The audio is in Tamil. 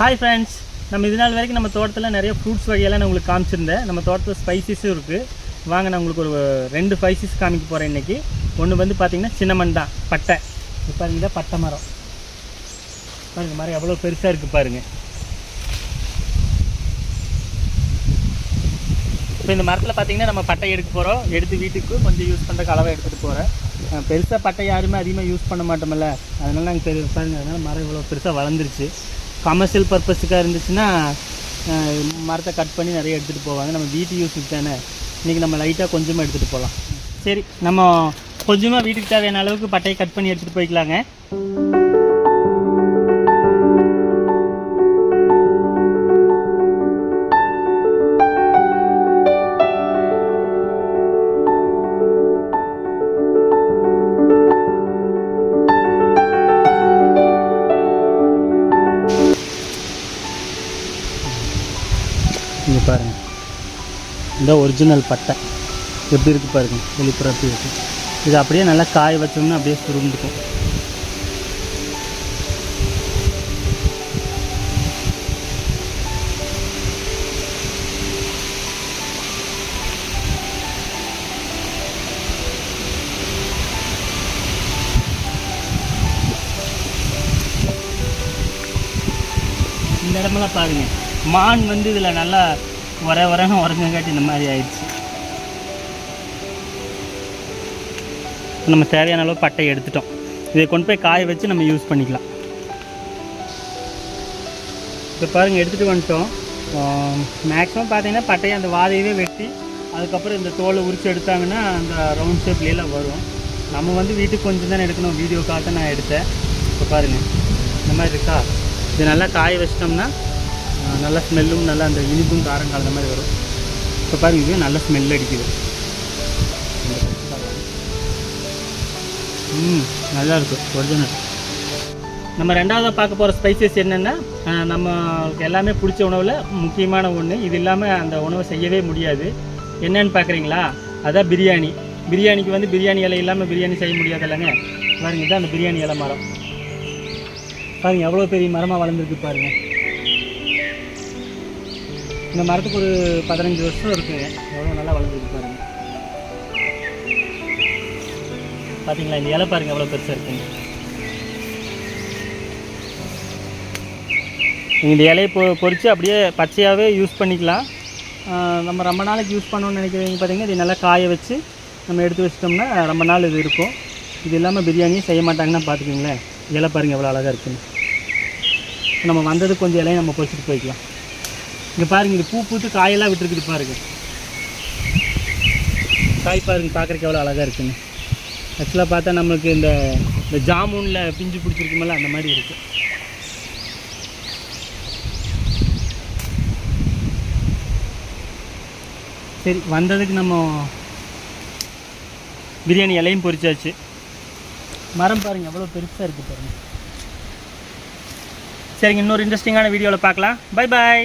ஹாய் ஃப்ரெண்ட்ஸ் நம்ம இது நாள் வரைக்கும் நம்ம தோட்டத்தில் நிறைய ஃப்ரூட்ஸ் வகையெல்லாம் நான் உங்களுக்கு காமிச்சிருந்தேன். நம்ம தோட்டத்தில் ஸ்பைசஸும் இருக்குது வாங்க நான் உங்களுக்கு ஒரு ரெண்டு ஸ்பைசஸ் காமிக்க போகிறேன் இன்றைக்கி ஒன்று வந்து பார்த்திங்கன்னா சின்னமன் தான் பட்டை இப்போ பார்த்தீங்கன்னா பட்டை மரம். பாருங்கள் மரம் எவ்வளோ பெருசாக இருக்குது பாருங்கள் இப்போ இந்த மரத்தில் பார்த்தீங்கன்னா நம்ம பட்டை எடுக்க போகிறோம் எடுத்து வீட்டுக்கு கொஞ்சம் யூஸ் பண்ணுற கலவை எடுத்துகிட்டு போகிறேன் பெருசாக பட்டை யாருமே அதிகமாக யூஸ் பண்ண மாட்டோம்ல. அதனால் நாங்கள் பெரிய பாருங்கள் அதனால் மரம் இவ்வளோ பெருசாக வளர்ந்துருச்சு. கமர்ஷியல் பர்பஸுக்காக இருந்துச்சுன்னா மரத்தை கட் பண்ணி நிறைய எடுத்துகிட்டு போவாங்க. நம்ம வீட்டு யூஸுக்கு தானே. இன்றைக்கி நம்ம லைட்டாக கொஞ்சமாக எடுத்துகிட்டு போகலாம் சரி நம்ம கொஞ்சமாக வீட்டுக்கு தேவையான அளவுக்கு பட்டையை கட் பண்ணி எடுத்துகிட்டு போய்க்கலாங்க. இங்கே பாருங்கள் இந்த ஒரிஜினல் பட்டை. எப்படி இருக்குது பாருங்கள் வெளிப்புறம் எப்படி இருக்குது இது அப்படியே நல்லா காய வச்சோம்னா அப்படியே சுருண்டுக்கும். இந்த இடமெல்லாம் பாருங்க. மான் வந்து இதில் நல்லா உர உரன்னு உரங்கங்காட்டி இந்த மாதிரி ஆயிடுச்சு. நம்ம தேவையான அளவு பட்டை எடுத்துட்டோம். இதை கொண்டு போய் காய வச்சு நம்ம யூஸ் பண்ணிக்கலாம். இப்போ பாருங்கள் எடுத்துகிட்டு வந்துட்டோம். மேக்ஸிமம் பார்த்தீங்கன்னா பட்டையை அந்த வாதையவே வெட்டி அதுக்கப்புறம் இந்த தோலை உரிச்சு எடுத்தாங்கன்னா அந்த ரவுண்ட் ஷேப்லாம் வரும். நம்ம வந்து வீட்டுக்கு கொஞ்சம் தானே எடுக்கணும் வீடியோ காட்ட நான் எடுத்தேன். இப்போ பாருங்கள் இந்த மாதிரி இருக்கா? இது நல்லா காய வச்சிட்டோம்னா நல்ல ஸ்மெல்லும் நல்லா அந்த இனிப்பும் காரம் கலந்த மாதிரி வரும். இப்போ பாருங்கள் இது நல்ல ஸ்மெல் அடிக்குது. ம் நல்லா இருக்கு ஒரிஜினல் நம்ம ரெண்டாவது பார்க்க போகிற ஸ்பைசஸ் என்னென்னா நம்மளுக்கு எல்லாமே பிடிச்ச உணவில் முக்கியமான ஒன்று இது இல்லாமல் அந்த உணவை செய்யவே முடியாது. என்னன்னு பார்க்குறீங்களா அதான் பிரியாணி. பிரியாணிக்கு வந்து பிரியாணி இலை இல்லாமல் பிரியாணி செய்ய முடியாது இல்லைங்க? பாருங்கள் இதுதான் அந்த பிரியாணி இலை மரம். பாருங்கள் எவ்வளோ பெரிய மரமாக வளர்ந்துருக்கு பாருங்கள் இந்த மரத்துக்கு ஒரு பதினஞ்சு வருஷம் இருக்குங்க எவ்வளோ நல்லா வளர்ந்துருக்கு பாருங்க. பார்த்தீங்களா இந்த இலை பாருங்க எவ்வளோ பெருசாக இருக்குங்க நீங்கள் இந்த இலையை பொ பொறிச்சு அப்படியே பச்சையாகவே யூஸ் பண்ணிக்கலாம். நம்ம ரொம்ப நாளைக்கு யூஸ் பண்ணணும்னு நினைக்கிறீங்க பார்த்தீங்கன்னா இது நல்லா காய வச்சு நம்ம எடுத்து வச்சிட்டோம்னா ரொம்ப நாள் இது இருக்கும். இது இல்லாமல் பிரியாணியும் செய்ய மாட்டாங்கன்னா பார்த்துக்கிங்களேன் இலை பாருங்கள் எவ்வளோ அழகாக இருக்குன்னு. நம்ம வந்தது கொஞ்சம் இலையை நம்ம பொறிச்சிட்டு போய்க்கலாம். இங்கே பாருங்க இது பூ பூத்து காயெல்லாம் விட்டுருக்குது பாருங்க. காய் பாருங்க பார்க்குறக்கு எவ்வளோ அழகாக இருக்குன்னு. ஆக்சுவலாக பார்த்தா நம்மளுக்கு இந்த இந்த ஜாமுனில் பிஞ்சு பிடிச்சிருக்குமல்ல அந்த மாதிரி இருக்குது சரி வந்ததுக்கு நம்ம பிரியாணி இலையும் பொரிச்சாச்சு. மரம் பாருங்க எவ்வளோ பெருசாக இருக்குது பாருங்க. சரிங்க இன்னொரு இன்ட்ரெஸ்டிங்கான வீடியோவில் பார்க்கலாம். Bye bye